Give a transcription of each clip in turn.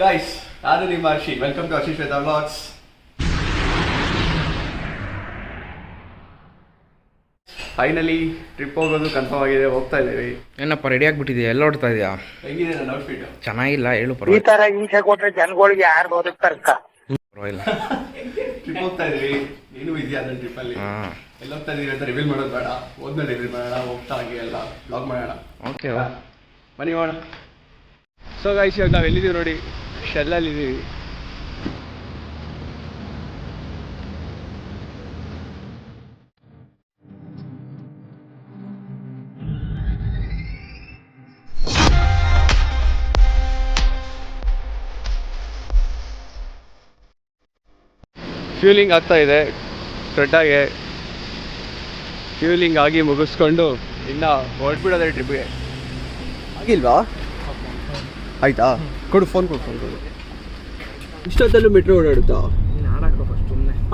Guys ನಾನು ನಿಮ್ಮ Harshi. Welcome to Harshi Shweta vlogs finally trip ಹೋಗೋದು ಕನ್ಫರ್ಮ್ ಆಗಿದೆ ಹೋಗ್ತಾ ಇದ್ದೀವಿ. ಏನಪ್ಪ ರೆಡಿ ಆಗ್ಬಿಟ್ಟಿದ್ಯಾ ಎಲ್ಲ ಹೊಡ್ತಾ ಇದೆಯಾ? ಹೆಂಗಿದೆ ನನ್ನ ಔಟ್ಫಿಟ್ ಚೆನ್ನಾಗಿಲ್ಲ ಹೇಳು ಈ ತರ ಹಿಂಸೆ ಕೊಟ್ರೆ ಜನಗಳಿಗೆ ಯಾರು ಬದುಕ್ತಾರಕ್ಕ ಪರವಾಗಿಲ್ಲ. ಟ್ರಿಪ್ ಹೋಗ್ತಾ ಇದೀವಿ ನೀನು ಇದೆಯಾ ನನ್ನ ಟ್ರಿಪ್ ಅಲ್ಲಿ? ಎಲ್ಲ ಹೋಗ್ತಾ ಇದೀವಿ ಅಂತ ರಿವೀಲ್ ಮಾಡೋದು ಬೇಡ. ಹೋದ್ಮೇಲೆ ರಿವೀಲ್ ಮಾಡೋಣ ಹೋಗ್ತಾ ಹಾಗೆ ಎಲ್ಲ ಬ್ಲಾಗ್ ಮಾಡೋಣ. ಓಕೆ ಬನ್ನಿ ಮಾಡೋಣ ಸೊ ಗಾಯ್ಸ್ ಇವಾಗ ನಾವು ಎಲ್ಲಿದ್ದೀವಿ ನೋಡಿ? ಶೆಲ್ಲಲ್ಲಿ ಇದ್ದೀವಿ. ಫ್ಯೂಲಿಂಗ್ ಆಗ್ತಾ ಇದೆ ಕರೆಕ್ಟಾಗಿ ಫ್ಯೂಲಿಂಗ್ ಆಗಿ ಮುಗಿಸ್ಕೊಂಡು ಇನ್ನ ಹೊರಟ್ಬಿಡೋದೇ ಟ್ರಿಪ್ಗೆ ಆಗಿಲ್ವಾ? ಆಯ್ತಾ? ಕೊಡು ಫೋನ್ ಕೊಡು ಫೋನ್ ಕೊಡು. ಇಷ್ಟೊತ್ತಲ್ಲೂ ಮೆಟ್ರೋ ಓಡಾಡುತ್ತಾ?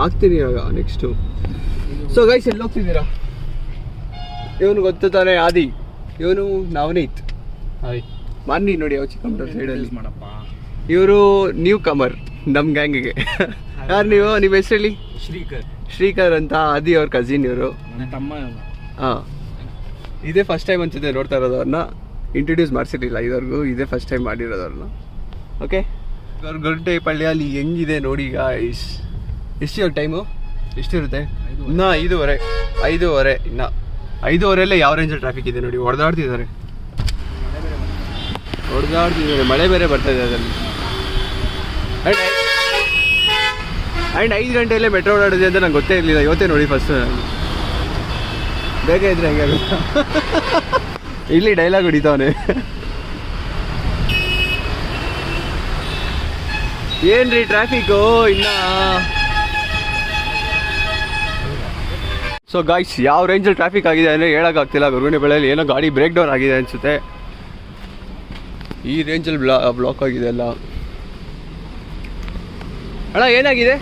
ಆಗ್ತೀನಿ ಇವಾಗ ನೆಕ್ಸ್ಟು ಸೊ ಗೈಸ್ ಎಲ್ಲಿ ಹೋಗ್ತಿದ್ದೀರಾ? ಇವನು ಗೊತ್ತು ತಾನೆ ಆದಿ. ಇವನು ನವನೀತ್. ಮಾನ್ನಿ ನೋಡಿ ಯಾವ ಚಿಕ್ಕಮಗಳೂರು ಸೈಡಲ್ಲಿ ಮಾಡಪ್ಪ. ಇವರು ನ್ಯೂ ಕಮರ್ ನಮ್ಮ ಗ್ಯಾಂಗಿಗೆ ಯಾರು ನೀವು? ನಿಮ್ಮ ಹೆಸರು ಹೇಳಿ ಶ್ರೀಕರ್. ಶ್ರೀಕರ್ ಅಂತ ಆದಿ ಅವ್ರ ಕಸಿನ್ ಇವರು. ತಮ್ಮ ಹಾಂ. ಇದೇ ಫಸ್ಟ್ ಟೈಮ್ ಅನ್ಸುತ್ತೆ ನೋಡ್ತಾ ಇರೋದು ಅವ್ರನ್ನ. ಇಂಟ್ರೊಡ್ಯೂಸ್ ಮಾಡಿಸಿರ್ಲಿಲ್ಲ ಇದ್ರಿಗೂ ಇದೇ ಫಸ್ಟ್ ಟೈಮ್ ಮಾಡಿರೋದವ್ರನ್ನ ಓಕೆ ಇವ್ರ ಓಕೆ ಪಳ್ಳಿ ಅಲ್ಲಿ ಹೆಂಗಿದೆ ನೋಡಿ ಈಗ ಎಷ್ಟು ಇವ್ರ ಟೈಮು ಎಷ್ಟಿರುತ್ತೆ? ಇನ್ನೂ ಐದೂವರೆ ಐದೂವರೆ, ಇನ್ನು ಐದೂವರೆಲ್ಲೇ ಯಾವ ರೇಂಜಲ್ಲಿ ಟ್ರಾಫಿಕ್ ಇದೆ ನೋಡಿ, ಹೊಡೆದಾಡ್ತಿದ್ದಾರೆ. ಹೊಡೆದಾಡ್ತಿದ್ದಾರೆ, ಮಳೆ ಬೇರೆ ಬರ್ತಾ ಇದೆ ಅದರಲ್ಲಿ. ಆ್ಯಂಡ್ ಐದು ಗಂಟೆಯಲ್ಲೇ ಮೆಟ್ರೋ ಓಡಾಡಿದೆ ಅಂತ ನಂಗೆ ಗೊತ್ತೇ ಇರಲಿಲ್ಲ, ಇವತ್ತೇ ನೋಡಿ ಫಸ್ಟ್ ಬೇಗ ಇದ್ರೆ ಹೆಂಗೆ ಇಲ್ಲಿ ಡೈಲಾಗ್ ಹೊಡಿತಾವನೆ. ಏನ್ರಿ ಟ್ರಾಫಿಕ್ಕು ಇನ್ನ? ಸೊ ಗಾಯ್ಸ್ ಯಾವ ರೇಂಜಲ್ಲಿ ಟ್ರಾಫಿಕ್ ಆಗಿದೆ ಅಂದರೆ ಹೇಳೋಕ್ಕಾಗ್ತಿಲ್ಲ ಗುರುವಿನ ಬೆಳೆಯಲ್ಲಿ ಏನೋ ಗಾಡಿ ಬ್ರೇಕ್ ಡೌನ್ ಆಗಿದೆ ಅನಿಸುತ್ತೆ. ಈ ರೇಂಜಲ್ಲಿ ಬ್ಲಾ ಬ್ಲಾಕ್ ಆಗಿದೆ ಅಲ್ಲ. ಅಣ್ಣ ಏನಾಗಿದೆ?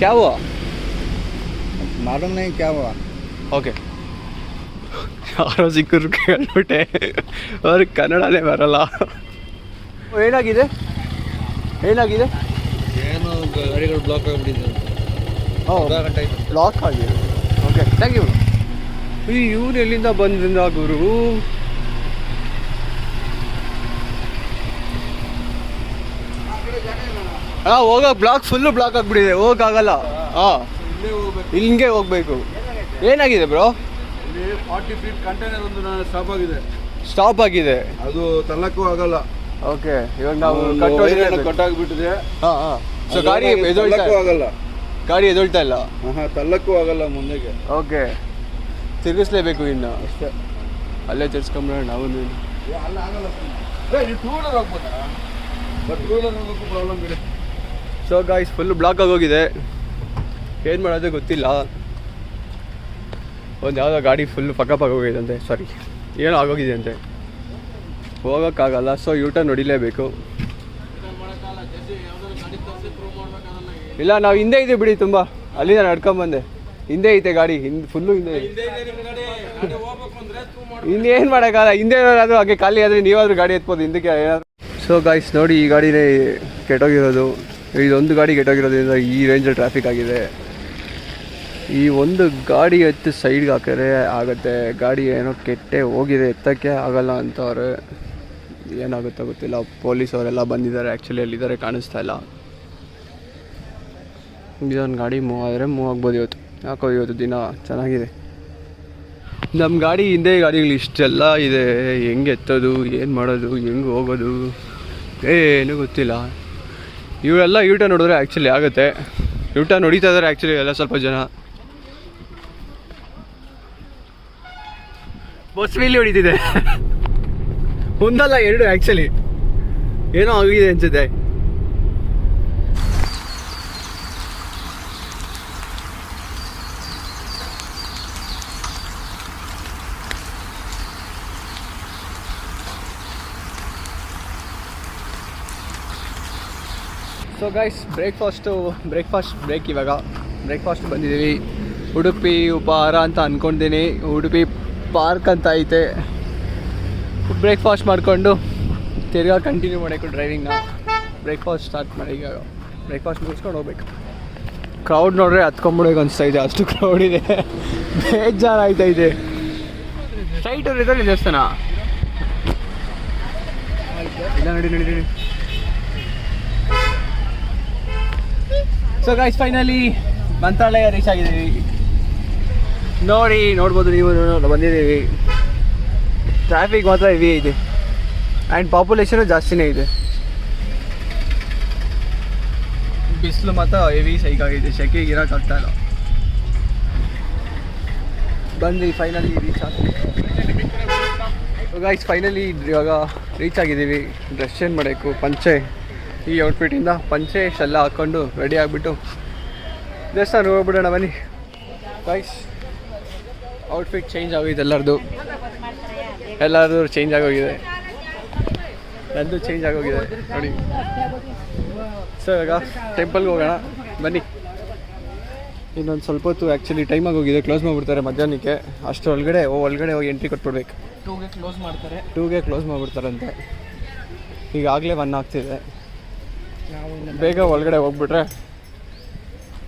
ಕ್ಯಾವ? ಮಾಲೂಮ್ ಕ್ಯಾವ. ಓಕೆ ಯಾರೋ ಸಿಕ್ಕರು ಕೇಳ್ಬಿಟ್ಟೆ. ಅವ್ರಿಗೆ ಕನ್ನಡನೇ ಬರಲ್ಲ. ಏನಾಗಿದೆ? ಏನಾಗಿದೆ? ಏನು ಗಾಡಿಗಳು ಬ್ಲಾಕ್ ಆಗಿಬಿಟ್ಟಿದೆ ಗಂಟೆ ಆಯ್ತು. ಲಾಕ್ ಆಗಿದೆ. ಓಕೆ ಥ್ಯಾಂಕ್ ಯು ಈ ಇವ್ರು ಎಲ್ಲಿಂದ ಬಂದ್ರಿಂದ ಗುರು? ಹಾಂ ಹೋಗೋ ಬ್ಲಾಕ್ ಫುಲ್ಲು ಬ್ಲಾಕ್ ಆಗಿಬಿಟ್ಟಿದೆ. ಹೋಗಕ್ಕಾಗಲ್ಲ. ಹಾಂ ಇಲ್ಲಿಗೆ ಹೋಗ್ಬೇಕು. ಏನಾಗಿದೆ ಬ್ರೋ ಫಾರ್ಟಿ ಫೀಟ್ ಕಂಟೈನರ್ ಒಂದು ನಾನು ಸ್ಟಾಪ್ ಆಗಿದೆ. ಸ್ಟಾಪ್ ಆಗಿದೆ. ಅದು ತಳ್ಳಕ್ಕೂ ಆಗಲ್ಲ. ಓಕೆ ಇವಾಗ ನಾವು ನಾವು ಕಟ್ಟಾಗ್ಬಿಟ್ಟಿದೆ. ಹಾಂ ಹಾಂ. ಸೊ ಗಾಡಿ ಎದೊಳ್ತಾ ಆಗಲ್ಲ. ಗಾಡಿ ಎದೊಳ್ತಾ ಇಲ್ಲ? ಹಾ ತಳ್ಳಕ್ಕೂ ಆಗಲ್ಲ ಮುಂದೆಗೆ. ಓಕೆ ತಿರುಗಿಸ್ಲೇಬೇಕು ಇನ್ನು. ಅಷ್ಟೇ. ಅಲ್ಲೇ ತಿರ್ಸ್ಕೊಂಬಿಡೋಣ ನಾವು ಟೂ ವೀಲರ್ ಹೋಗ್ಬೋದಾ? ಬಟ್ ಟೂ ವೀಲರ್ ಹೋಗೋಕ್ಕೂ ಪ್ರಾಬ್ಲಮ್ ಇದೆ. ಸೊ ಗಾಯ್ಸ್ ಫುಲ್ ಬ್ಲಾಕ್ ಆಗೋಗಿದೆ ಏನು ಮಾಡೋದು ಗೊತ್ತಿಲ್ಲ. ಒಂದು ಯಾವುದೋ ಗಾಡಿ ಫುಲ್ ಪಕ್ಕ ಹೋಗಿದೆ ಅಂತೆ. ಸಾರಿ ಏನೋ ಆಗೋಗಿದೆ ಅಂತೆ. ಹೋಗೋಕ್ಕಾಗಲ್ಲ ಸೊ ಯೂಟರ್ನ್ ಹೊಡಿಲೇಬೇಕು. ಇಲ್ಲ, ನಾವು ಹಿಂದೆ ಇದ್ದೀವಿ ಬಿಡಿ ತುಂಬ. ಅಲ್ಲಿಂದ ನಡ್ಕೊಂಬಂದೆ ಹಿಂದೆ ಐತೆ ಗಾಡಿ, ಹಿಂದೆ ಫುಲ್ಲು ಹಿಂದೆ ಇನ್ನೇನು ಮಾಡೋಕ್ಕಲ್ಲ ಹಿಂದೆ ಏನಾದರೂ ಹಾಗೆ ಖಾಲಿ ಆದರೆ ನೀವಾದರೂ ಗಾಡಿ ಎತ್ಬೋದು. ಹಿಂದಕ್ಕೆ ಏನಾದರೂ ಸೊ ಗಾಯ್ಸ್ ನೋಡಿ ಈ ಗಾಡಿನೇ ಕೆಟ್ಟೋಗಿರೋದು. ಇದೊಂದು ಗಾಡಿ ಕೆಟ್ಟೋಗಿರೋದ್ರಿಂದ ಈ ರೇಂಜಲ್ಲಿ ಟ್ರಾಫಿಕ್ ಆಗಿದೆ. ಈ ಒಂದು ಗಾಡಿ ಎತ್ತು ಸೈಡ್ಗೆ ಹಾಕಿದ್ರೆ ಆಗುತ್ತೆ. ಗಾಡಿ ಏನೋ ಕೆಟ್ಟೆ ಹೋಗಿದೆ, ಎತ್ತಕ್ಕೆ ಆಗಲ್ಲ ಅಂತವ್ರೆ. ಏನಾಗುತ್ತೋ ಗೊತ್ತಿಲ್ಲ. ಪೊಲೀಸ್ ಅವರೆಲ್ಲ ಬಂದಿದ್ದಾರೆ. ಆ್ಯಕ್ಚುಲಿ ಎಲ್ಲಿದ್ದಾರೆ ಕಾಣಿಸ್ತಾ ಇಲ್ಲ. ಇದೊಂದು ಗಾಡಿ ಮೂವ್ ಆದರೆ ಮೂವ್ ಆಗ್ಬೋದು ಇವತ್ತು. ಯಾಕೋ ಇವತ್ತು ದಿನ ಚೆನ್ನಾಗಿದೆ. ನಮ್ಮ ಗಾಡಿ ಹಿಂದೆ ಗಾಡಿಗಳು ಇಷ್ಟೆಲ್ಲ ಇದೆ. ಹೆಂಗೆ ಎತ್ತೋದು, ಏನು ಮಾಡೋದು, ಹೆಂಗೆ ಹೋಗೋದು, ಏನೂ ಗೊತ್ತಿಲ್ಲ. ಇವರೆಲ್ಲ ಯೂಟ ನೋಡಿದ್ರೆ ಆ್ಯಕ್ಚುಲಿ ಆಗುತ್ತೆ. ಯೂಟ ನೋಡಿತಾ ಇದ್ದಾರೆ ಆ್ಯಕ್ಚುಲಿ ಎಲ್ಲ ಸ್ವಲ್ಪ ಜನ. ಬಸ್ ಮೇಲೆ ಹೊಡಿತಿದೆ. ಒಂದಲ್ಲ ಎರಡು ಆ್ಯಕ್ಚುಲಿ ಏನೋ ಆಗಿದೆ ಅನ್ಸುತ್ತೆ. So guys breakfast breakfast break ಇವಾಗ. ಬ್ರೇಕ್ಫಾಸ್ಟ್ ಬಂದಿದ್ದೀವಿ. ಉಡುಪಿ ಉಪಹಾರ ಅಂತ ಅಂದ್ಕೊಂಡಿದ್ದೀನಿ ಉಡುಪಿ ಪಾರ್ಕ್ ಅಂತ ಐತೆ. ಬ್ರೇಕ್ಫಾಸ್ಟ್ ಮಾಡಿಕೊಂಡು ತಿರ್ಗಾ ಕಂಟಿನ್ಯೂ ಮಾಡಬೇಕು ಡ್ರೈವಿಂಗ್ನ ಬ್ರೇಕ್ಫಾಸ್ಟ್ ಸ್ಟಾರ್ಟ್ ಮಾಡಿ ಈಗ ಬ್ರೇಕ್ಫಾಸ್ಟ್ ಮುಗಿಸ್ಕೊಂಡು ಹೋಗ್ಬೇಕು. ಕ್ರೌಡ್ ನೋಡ್ರೆ ಹತ್ಕೊಂಬಿಡೋಕೆ ಅನಿಸ್ತಾ ಇದೆ, ಅಷ್ಟು ಕ್ರೌಡ್ ಇದೆ. ಬೇಜಾರಾಯ್ತಾ ಇದೆ. ಸ್ಟ್ರೈಟ್ ಅವ್ರು ಇದ್ದಾರೆ ದೇವಸ್ಥಾನ. ಇಲ್ಲ so guys finally Mantralaya reach ಆಗಿದ್ದೀವಿ. ನೋಡಿ ನೋಡ್ಬೋದು ನೀವು ಬಂದಿದ್ದೀವಿ. ಟ್ರಾಫಿಕ್ ಮಾತ್ರ ಹೆವಿ ಇದೆ. ಆ್ಯಂಡ್ ಪಾಪ್ಯುಲೇಷನು ಜಾಸ್ತಿನೇ ಇದೆ. ಬಿಸಿಲು ಮಾತ್ರ ಹೆವಿ ಸೈಕಾಗಿದೆ ಸೆಕೆಗೆ ಇರೋಕ್ಕಾಗ್ತಾ ಇಲ್ಲ. ಬಂದು ಫೈನಲಿ ರೀಚ್ ಆಗ್ತೀವಿ ಗಾಯ್ಸ್ ಫೈನಲಿ ಇವಾಗ ರೀಚ್ ಆಗಿದ್ದೀವಿ. ಡ್ರೆಸ್ ಚೇಂಜ್ ಮಾಡಬೇಕು. ಪಂಚೆ. ಈ ಔಟ್ಫಿಟ್ಟಿಂದ ಪಂಚೆ ಎಲ್ಲ ಹಾಕ್ಕೊಂಡು ರೆಡಿ ಆಗಿಬಿಟ್ಟು ದೇವಸ್ಥಾನ ಹೋಗ್ಬಿಡೋಣ ಬನ್ನಿ. ಗೈಸ್ ಔಟ್ಫಿಟ್ ಚೇಂಜ್ ಆಗೋಗಿದೆ ಎಲ್ಲರದು. ಎಲ್ಲರದು ಚೇಂಜ್ ಆಗೋಗಿದೆ. ನಂದು ಚೇಂಜ್ ಆಗೋಗಿದೆ. ನೋಡಿ. ಸೊ ಇವಾಗ ಟೆಂಪಲ್ಗೆ ಹೋಗೋಣ. ಬನ್ನಿ. ಇನ್ನೊಂದು ಸ್ವಲ್ಪ ಹೊತ್ತು ಆ್ಯಕ್ಚುಲಿ ಟೈಮ್ ಆಗೋಗಿದೆ ಕ್ಲೋಸ್ ಮಾಡಿಬಿಡ್ತಾರೆ ಮಧ್ಯಾಹ್ನಕ್ಕೆ. ಅಷ್ಟು ಒಳಗಡೆ ಓ ಒಳಗಡೆ ಹೋಗಿ ಎಂಟ್ರಿ ಕೊಟ್ಬಿಡ್ಬೇಕು. ಟೂಗೆ ಕ್ಲೋಸ್ ಮಾಡ್ತಾರೆ. ಟೂಗೆ ಕ್ಲೋಸ್ ಮಾಡಿಬಿಡ್ತಾರಂತೆ. ಈಗಾಗಲೇ ಒನ್ ಆಗ್ತಿದೆ. ಬೇಗ ಒಳಗಡೆ ಹೋಗ್ಬಿಟ್ರೆ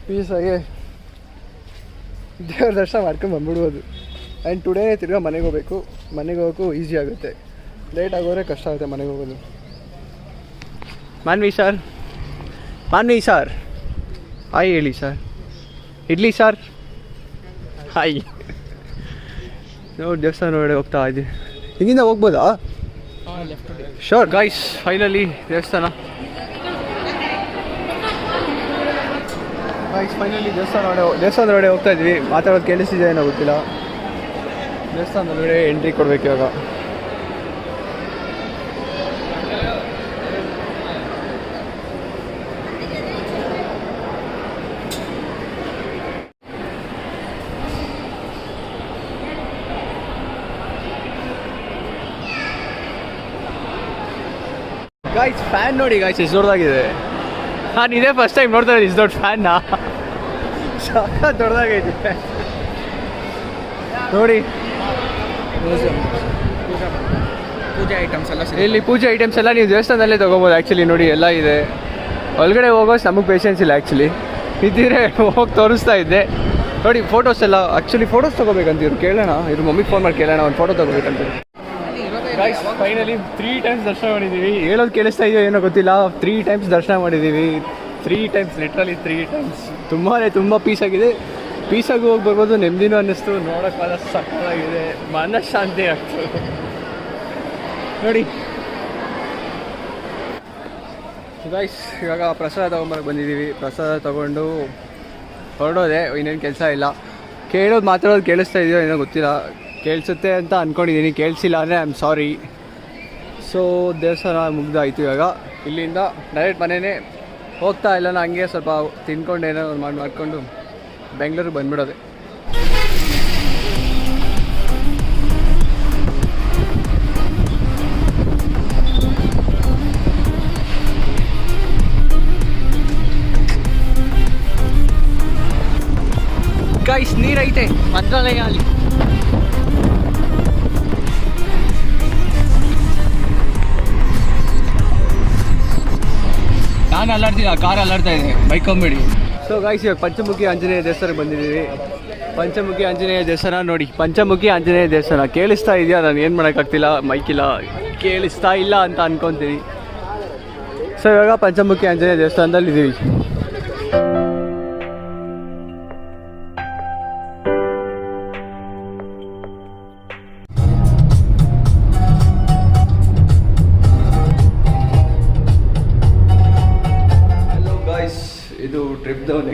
ಪೀಸಾಗಿ ದೇವ್ರ ದರ್ಶನ ಮಾಡ್ಕೊಂಡು ಬಂದ್ಬಿಡ್ಬೋದು. ಆ್ಯಂಡ್ ಟುಡೇ ತಿರ್ಗಾ ಮನೆಗೆ ಹೋಗ್ಬೇಕು. ಮನೆಗೆ ಹೋಗೋಕ್ಕೂ ಈಸಿ ಆಗುತ್ತೆ. ಲೇಟ್ ಆಗೋರೆ ಕಷ್ಟ ಆಗುತ್ತೆ ಮನೆಗೆ ಹೋಗೋದು. Manvi sir Manvi sir hi ಹೇಳಿ ಸರ್ ಇಡ್ಲಿ ಸರ್ ಹಾಯ್ ನೋಡಿ ದೇವಸ್ಥಾನ ಒಳಗಡೆ ಹೋಗ್ತಾ ಇದ್ದೀವಿ ಹಿಂಗಿಂದ ಹೋಗ್ಬೋದಾ? ಶೋರ್ ಗಾಯ್ಸ್ ಫೈನಲಿ ದೇವಸ್ಥಾನ. ಗಾಯ್ಸ್ ಫೈನಲಿ ದೇವಸ್ಥಾನ ಒಳಗಡೆ ದೇವಸ್ಥಾನದ ಹೋಗ್ತಾ ಇದ್ವಿ. ಮಾತಾಡೋದು ಕೇಳಿಸಿದೆ ಏನೋ ಗೊತ್ತಿಲ್ಲ. ದೇವಸ್ಥಾನದೊಳಗಡೆ ಎಂಟ್ರಿ ಕೊಡ್ಬೇಕು ಇವಾಗ. ಗಾಯ್ಸ್ ಫ್ಯಾನ್ ನೋಡಿ ಗಾಯ್ಸ್ ಎಷ್ಟು ದೊಡ್ಡದಾಗಿದೆ ನಾನು ಇದೇ ಫಸ್ಟ್ ಟೈಮ್ ನೋಡ್ತಾ ಇದ್ದೀನಿ ಇಷ್ಟು ದೊಡ್ಡ ಫ್ಯಾನ್ ದೊಡ್ಡದಾಗೈತಿ ದೊಡ್ಡದಾಗೈತೆ. ನೋಡಿ. ಪೂಜೆ. ಐಟಮ್ಸ್ ಎಲ್ಲ ಇಲ್ಲಿ ಪೂಜೆ ಐಟಮ್ಸ್ ಎಲ್ಲ ನೀವು ದೇವಸ್ಥಾನದಲ್ಲೇ ತೊಗೋಬೋದು ಆ್ಯಕ್ಚುಲಿ ನೋಡಿ ಎಲ್ಲ ಇದೆ. ಒಳಗಡೆ ಹೋಗೋಷ್ಟು ನಮಗೆ ಪೇಷನ್ಸ್ ಇಲ್ಲ ಆ್ಯಕ್ಚುಲಿ ಇದ್ದಿದ್ರೆ ಹೋಗಿ ತೋರಿಸ್ತಾ ಇದ್ದೆ. ನೋಡಿ ಫೋಟೋಸ್ ಎಲ್ಲ ಆ್ಯಕ್ಚುಲಿ ಫೋಟೋಸ್ ತೊಗೋಬೇಕಂತ ಇವ್ರು ಕೇಳೋಣ. ಇವ್ರ ಮಮ್ಮಿಗೆ ಫೋನ್ ಮಾಡಿ ಕೇಳೋಣ ಒಂದು ಫೋಟೋ ತೊಗೋಬೇಕಂತ ಗೈಸ್ ಫೈನಲಿ ತ್ರೀ ಟೈಮ್ಸ್ ದರ್ಶನ ಮಾಡಿದ್ದೀವಿ ಹೇಳೋದು ಕೇಳಿಸ್ತಾ ಇದೆಯೋ ಏನೋ ಗೊತ್ತಿಲ್ಲ. ತ್ರೀ ಟೈಮ್ಸ್ ದರ್ಶನ ಮಾಡಿದ್ದೀವಿ three times literally three times ತುಂಬಾ ತುಂಬ ಪೀಸ್ ಆಗಿದೆ. ಪೀಸಾಗಿ ಹೋಗಿ ಬರ್ಬೋದು. ನೆಮ್ಮದಿನೂ ಅನ್ನಿಸ್ತು. ನೋಡೋಕ್ಕಾದ ಸಕ್ಕತ್ತಾಗಿದೆ. ಮನಃಶಾಂತಿ ಆಗ್ತು ನೋಡಿ. ಗೈಸ್ ಇವಾಗ ಪ್ರಸಾದ ತೊಗೊಂಬರಕ್ಕೆ ಬಂದಿದ್ದೀವಿ ಪ್ರಸಾದ ತೊಗೊಂಡು ಹೊರಡೋದೆ. ಇನ್ನೇನು ಕೆಲಸ ಇಲ್ಲ. ಕೇಳೋದು ಮಾತಾಡೋದು ಕೇಳಿಸ್ತಾ ಇದೆಯೋ ಏನೋ ಗೊತ್ತಿಲ್ಲ. ಕೇಳಿಸುತ್ತೆ ಅಂತ ಅಂದ್ಕೊಂಡಿದ್ದೀನಿ ಕೇಳಿಸಿಲ್ಲ ಅಂದರೆ ಐ ಆಮ್ ಸಾರಿ ಸೊ ದೇವಸ್ಥಾನ ಮುಗ್ದಾಯಿತು ಇವಾಗ. ಇಲ್ಲಿಂದ ಡೈರೆಕ್ಟ್ ಮನೆಯೇ ಹೋಗ್ತಾ ಇಲ್ಲ ನಾನು, ಹಂಗೆ ಸ್ವಲ್ಪ ತಿನ್ಕೊಂಡು ಏನೋ ಮಾಡಿ, ಮಾಡಿಕೊಂಡು ಬೆಂಗಳೂರಿಗೆ ಬಂದ್ಬಿಡೋದೆ. ಗೈಸ್ ನೀರೈತೆ. ಮಂತ್ರಾಲಯ ಅಲ್ಲಿ. ನಾನು ಅಲ್ಲಾಡ್ತಿಲ್ಲ ಕಾರ್ ಅಲ್ಲಾಡ್ತಾ ಇದೆ ಬೈಕ್ ಹೋಗ್ಬೇಡಿ ಸೊ ಗಾಯ್ಸ್ ಇವಾಗ ಪಂಚಮುಖಿ ಆಂಜನೇಯ ದೇವಸ್ಥಾನಕ್ಕೆ ಬಂದಿದ್ದೀವಿ. ಪಂಚಮುಖಿ ಆಂಜನೇಯ ದೇವಸ್ಥಾನ ನೋಡಿ, ಪಂಚಮುಖಿ ಆಂಜನೇಯ ದೇವಸ್ಥಾನ. ಕೇಳಿಸ್ತಾ ಇದೆಯಾ? ನಾನು ಏನು ಮಾಡೋಕ್ಕಾಗ್ತಿಲ್ಲ? ಮೈಕಿಲ್ಲ ಕೇಳಿಸ್ತಾ ಇಲ್ಲ ಅಂತ ಅನ್ಕೊತೀನಿ. ಸೊ ಇವಾಗ ಪಂಚಮುಖಿ ಆಂಜನೇಯ ದೇವಸ್ಥಾನದಲ್ಲಿ ಇದ್ದೀವಿ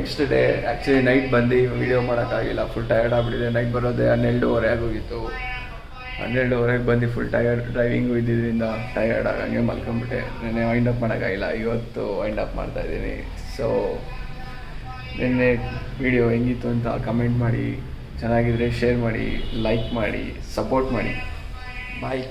ನೆಕ್ಸ್ಟ್ ಡೇ ಆ್ಯಕ್ಚುಲಿ ನೈಟ್ ಬಂದು ವೀಡಿಯೋ ಮಾಡೋಕ್ಕಾಗಿಲ್ಲ. ಫುಲ್ ಟಯರ್ಡ್ ಆಗಿಬಿಟ್ಟಿದೆ. ನೈಟ್ ಬರೋದೇ ಹನ್ನೆರಡುವರೆ ಆಗೋಗಿತ್ತು. ಹನ್ನೆರಡುವರೆಗೆ ಬಂದು ಫುಲ್ ಟಯರ್ಡ್ ಡ್ರೈವಿಂಗು ಇದ್ದಿದ್ದರಿಂದ ಟಯರ್ಡ್ ಆಗಂಗೆ ಮಲ್ಕೊಂಬಿಟ್ಟೆ ನೆನ್ನೆ ವೈಂಡ್ ಅಪ್ ಮಾಡೋಕ್ಕಾಗಿಲ್ಲ. ಇವತ್ತು ವೈಂಡ್ ಅಪ್ ಮಾಡ್ತಾಯಿದ್ದೀನಿ ಸೊ ನಿನ್ನೆ ವಿಡಿಯೋ ಹೆಂಗಿತ್ತು ಅಂತ ಕಮೆಂಟ್ ಮಾಡಿ, ಚೆನ್ನಾಗಿದ್ರೆ ಶೇರ್ ಮಾಡಿ ಲೈಕ್ ಮಾಡಿ ಸಪೋರ್ಟ್ ಮಾಡಿ. ಬಾಯ್